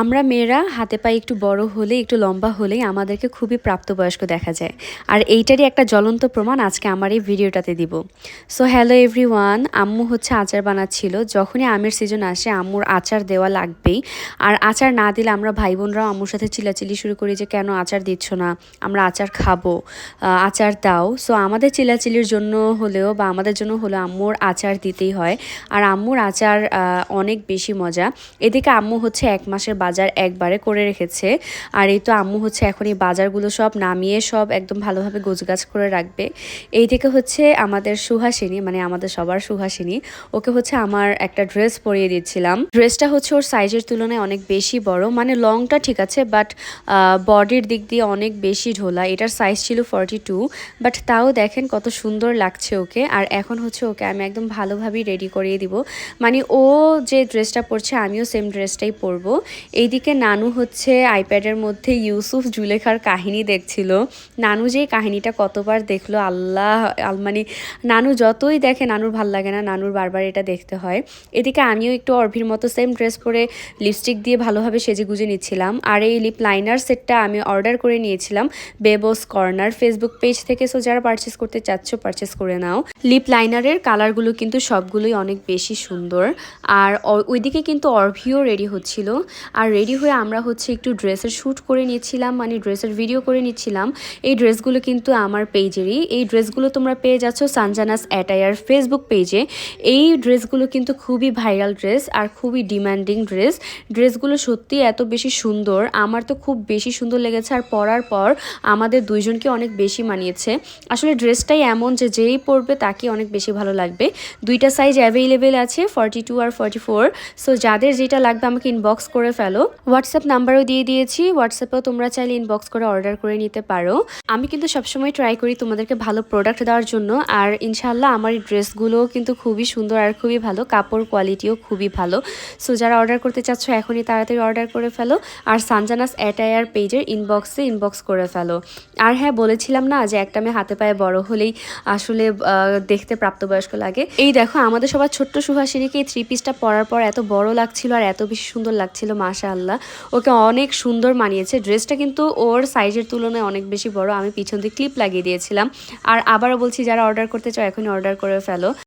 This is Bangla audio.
আমরা মেয়েরা হাতে পায়ে একটু বড় হলে একটু লম্বা হলেই আমাদেরকে খুবই প্রাপ্তবয়স্ক দেখা যায়। আর এইটারই একটা জ্বলন্ত প্রমাণ আজকে আমার এই ভিডিওটাতে দিব। সো হ্যালো এভরিওয়ান আম্মু হচ্ছে আচার বানাচ্ছিল। যখনই আমের সিজন আসে, আম্মুর আচার দেওয়া লাগবেই। আর আচার না দিলে আমরা ভাই বোনরাও আম্মুর সাথে চিল্লাচিল্লি শুরু করি যে, কেন আচার দিচ্ছ না? আমরা আচার খাব আচার দাও। সো আমাদের চিলাচিলির জন্য হলেও বা আমাদের জন্য হলেও আম্মুর আচার দিতেই হয়। আর আম্মুর আচার অনেক বেশি মজা। এদিকে আম্মু হচ্ছে এক মাসের বাজার একবারে করে রেখেছে। আর এই তো আম্মু হচ্ছে এখন এই বাজারগুলো সব নামিয়ে সব একদম ভালোভাবে গোছগাছ করে রাখবে। এই থেকে হচ্ছে আমাদের সুহাসিনী মানে আমাদের সবার সুহাসিনী, ওকে হচ্ছে আমার একটা ড্রেস পরিয়ে দিচ্ছিলাম। ড্রেসটা হচ্ছে ওর সাইজের তুলনায় অনেক বেশি বড় মানে লংটা ঠিক আছে বাট বডির দিক দিয়ে অনেক বেশি ঢোলা। এটার সাইজ ছিল ফর্টি টু বাট তাও দেখেন কত সুন্দর লাগছে ওকে। আর এখন হচ্ছে ওকে আমি একদম ভালোভাবেই রেডি করিয়ে দিব। মানে ও যে ড্রেসটা পরছে, আমিও সেম ড্রেসটাই পরবো। এইদিকে নানু হচ্ছে আইপ্যাডের মধ্যে ইউসুফ জুলেখার কাহিনী দেখছিল। নানু যে কাহিনীটা কতবার দেখল, আল্লাহ, আল- মানে নানু যতই দেখে নানুর ভালো লাগে না, নানুর বারবার এটা দেখতে হয়। এদিকে আমিও একটু অর্ভির মতো সেম ড্রেস পরে লিপস্টিক দিয়ে ভালোভাবে সেজে গুজে নিচ্ছিলাম। আর এই লিপ লাইনার সেটটা আমি অর্ডার করে নিয়েছিলাম বেবোস কর্নার ফেসবুক পেজ থেকে। সো যারা পারচেস করতে চাচ্ছ পারচেস করে নাও। লিপ লাইনারের কালারগুলো কিন্তু সবগুলোই অনেক বেশি সুন্দর। আর ওইদিকে কিন্তু অর্ভিও রেডি হচ্ছিল। আর রেডি হয়ে আমরা হচ্ছে একটু ড্রেসের শ্যুট করে নিচ্ছিলাম মানে ড্রেসের ভিডিও করে নিচ্ছিলাম। এই ড্রেসগুলো কিন্তু আমার পেজেরই এই ড্রেসগুলো তোমরা পেয়ে যাচ্ছ সানজানাস অ্যাটায়ার ফেসবুক পেজে এই ড্রেসগুলো কিন্তু খুবই ভাইরাল ড্রেস আর খুবই ডিমান্ডিং ড্রেস ড্রেসগুলো সত্যি এত বেশি সুন্দর। আমার তো খুব বেশি সুন্দর লেগেছে আর পরার পর আমাদের দুইজনকে অনেক বেশি মানিয়েছে। আসলে ড্রেসটাই এমন যে যেই পরবে তাকে অনেক বেশি ভালো লাগবে। দুইটা সাইজ অ্যাভেলেবেল আছে ফর্টি টু আর ফর্টি ফোর সো যাদের যেটা লাগবে আমাকে ইনবক্স করে ফেলো। হোয়াটসঅ্যাপ নাম্বারও দিয়ে দিয়েছি। হোয়াটসঅ্যাপেও তোমরা চাইলে ইনবক্স করে অর্ডার করে নিতে পারো। আমি কিন্তু সবসময় ট্রাই করি তোমাদেরকে ভালো প্রোডাক্ট দেওয়ার জন্য। আর ইনশাল্লাহ আমার এই ড্রেসগুলোও কিন্তু খুবই সুন্দর আর খুবই ভালো। কাপড় কোয়ালিটিও খুবই ভালো। সো যারা অর্ডার করতে চাচ্ছ, এখনই তাড়াতাড়ি অর্ডার করে ফেলো। আর সানজানাস অ্যাটায়ার পেজের ইনবক্সে ইনবক্স করে ফেলো। আর হ্যাঁ বলেছিলাম না যে একটা মেয়ে হাতে পায়ে বড় হলেই আসলে দেখতে প্রাপ্তবয়স্ক লাগে। এই দেখো, আমাদের সবার ছোট্ট সুহাসিনীকে এই থ্রি পিসটা পরার পর এত বড় লাগছিল আর এত বেশি সুন্দর লাগছিল মাশা আল্লাহ ওকে অনেক সুন্দর মানিয়েছে। ড্রেসটা কিন্তু ওর সাইজের তুলনায় অনেক বেশি বড়। আমি পিছন দিয়ে ক্লিপ লাগিয়ে দিয়েছিলাম। আর আবারও বলছি, যারা অর্ডার করতে চাও, এখনই অর্ডার করে ফেলো।